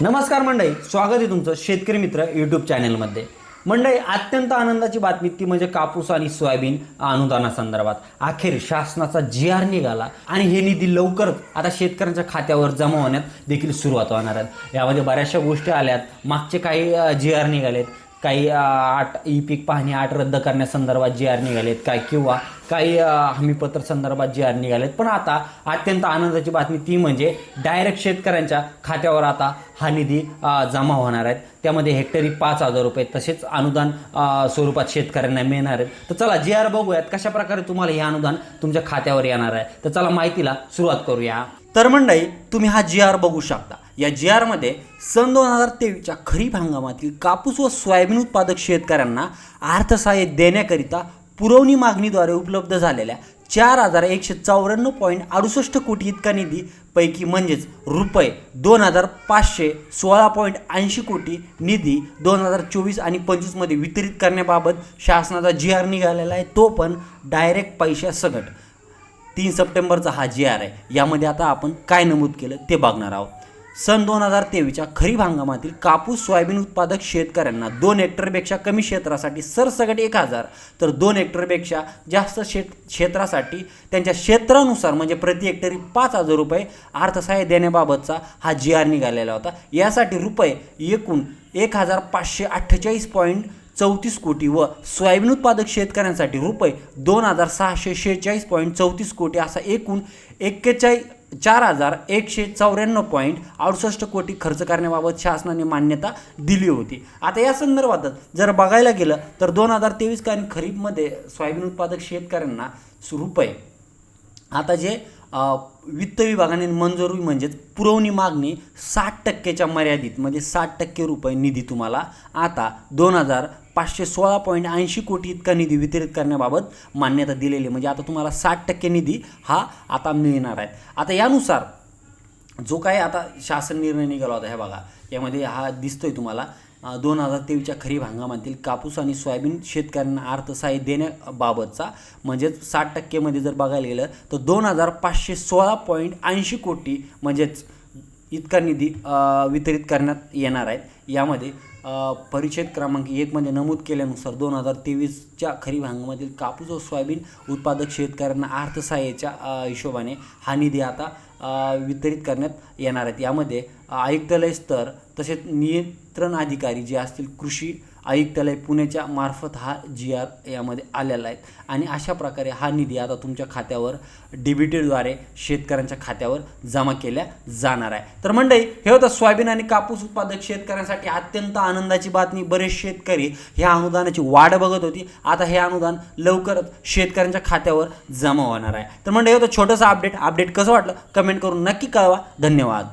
नमस्कार मंडळी स्वागत आहे तुमचं शेतकरी मित्र यूट्यूब चॅनलमध्ये मंडळी अत्यंत आनंदाची बातमी ती म्हणजे कापूस आणि सोयाबीन अनुदानासंदर्भात. अखेर शासनाचा जी आर निघाला आणि हे निधी लवकरच आता शेतकऱ्यांच्या खात्यावर जमा होण्यात देखील सुरुवात होणार आहे. यामध्ये बऱ्याचशा गोष्टी आल्यात. मागचे काही जी आर निघालेत. काही आठ ई पीक पाहणी आठ रद्द करण्यासंदर्भात जी आर निघालेत काय? किंवा काही हमीपत्र संदर्भात जी आर निघालेत. पण आता अत्यंत आनंदाची बातमी ती म्हणजे डायरेक्ट शेतकऱ्यांच्या खात्यावर आता हा निधी जमा होणार आहेत त्यामध्ये हेक्टरी पाच हजार रुपये तसेच अनुदान स्वरूपात शेतकऱ्यांना मिळणार आहेत तर चला जी आर बघूयात कशा प्रकारे तुम्हाला हे अनुदान तुमच्या खात्यावर येणार आहे. तर चला माहितीला सुरुवात करूया. तर मंडळी तुम्ही हा जी आर बघू शकता. या जी आरमध्ये सन दोन हजार तेवीसच्या खरीप हंगामातील कापूस व सोयाबीन उत्पादक शेतकऱ्यांना अर्थसहाय्य देण्याकरिता पुरवणी मागणीद्वारे उपलब्ध झालेल्या चार हजार एकशे चौऱ्याण्णव पॉईंट अडुसष्ट कोटी इतका निधी पैकी म्हणजेच रुपये दोन हजार पाचशे सोळा पॉईंट ऐंशी कोटी निधी दोन हजार चोवीस आणि पंचवीसमध्ये वितरित करण्याबाबत शासनाचा जी आर निघालेला आहे. तो पण डायरेक्ट पैशासकट. तीन सप्टेंबरचा हा जी आर आहे. यामध्ये आता आपण काय नमूद केलं ते बघणार आहोत. सन दोन हजार तेवीसच्या खरीप हंगामातील कापूस सोयाबीन उत्पादक शेतकऱ्यांना दोन हेक्टरपेक्षा कमी क्षेत्रासाठी सरसकट एक हजार तर दोन हेक्टरपेक्षा जास्त शेत क्षेत्रासाठी त्यांच्या क्षेत्रानुसार म्हणजे प्रति हेक्टरी पाच हजार रुपये अर्थसहाय्य देण्याबाबतचा हा जी आर निघालेला होता. यासाठी रुपये एकूण एक हजार पाचशे अठ्ठेचाळीस पॉईंट चौतीस कोटी व सोयाबीन उत्पादक शेतकऱ्यांसाठी रुपये दोन हजार सहाशे शेहेचाळीस पॉईंट चौतीस कोटी असा एकूण एक्केचाळीस चार हजार एकशे चौऱ्याण्णव पॉईंट अडुसष्ट कोटी खर्च करण्याबाबत शासनाने मान्यता दिली होती. आता या संदर्भातच जर बघायला गेलं तर दोन हजार तेवीस कारण खरीपमध्ये सोयाबीन उत्पादक शेतकऱ्यांना रुपये. आता जे वित्त विभागाने मंजुरी म्हणजेच पुरवणी मागणी साठ टक्केच्या मर्यादित म्हणजे साठ टक्के रुपये निधी तुम्हाला आता दोन हजार पाचशे सोळा पॉईंट ऐंशी कोटी इतका निधी वितरित करण्याबाबत मान्यता दिलेली आहे. म्हणजे आता तुम्हाला साठ टक्के निधी हा आता मिळणार आहे आता यानुसार जो काही आता शासन निर्णय निघाला होता हे बघा यामध्ये हा दिसतोय तुम्हाला दोन हजार तेवीसच्या खरीप हंगामातील कापूस आणि सोयाबीन शेतकऱ्यांना अर्थसहाय्य देण्याबाबतचा म्हणजेच साठ टक्केमध्ये जर बघायला गेलं तर दोन हजार पाचशे सोळा पॉईंट ऐंशी कोटी म्हणजेच इतका निधी वितरित करण्यात येणार आहेत. यामध्ये परिच्छेद क्रमांक एकमध्ये नमूद केल्यानुसार दोन हजार तेवीसच्या खरीप हंगामातील कापूस व सोयाबीन उत्पादक शेतकऱ्यांना अर्थसहाय्याच्या हिशोबाने हा निधी आता वितरित करण्यात येणार आहेत. यामध्ये आयुक्तालय स्तर तसेच नियंत्रण अधिकारी जे असतील कृषी आयुक्तालय पुण्याच्या मार्फत हा जी आर यामध्ये आलेला आहे. आणि अशा प्रकारे हा निधी आता तुमच्या खात्यावर डीबीटीद्वारे शेतकऱ्यांच्या खात्यावर जमा केल्या जाणार आहे. तर मंडळी हे होतं सोयाबीन आणि कापूस उत्पादक शेतकऱ्यांसाठी अत्यंत आनंदाची बातमी. बरेच शेतकरी ह्या अनुदानाची वाढ बघत होती. आता हे अनुदान लवकरच शेतकऱ्यांच्या खात्यावर जमा होणार आहे. तर मंडळी हे होतं छोटंसं अपडेट अपडेट कसं वाटलं? कमेंट करून नक्की कळवा. धन्यवाद.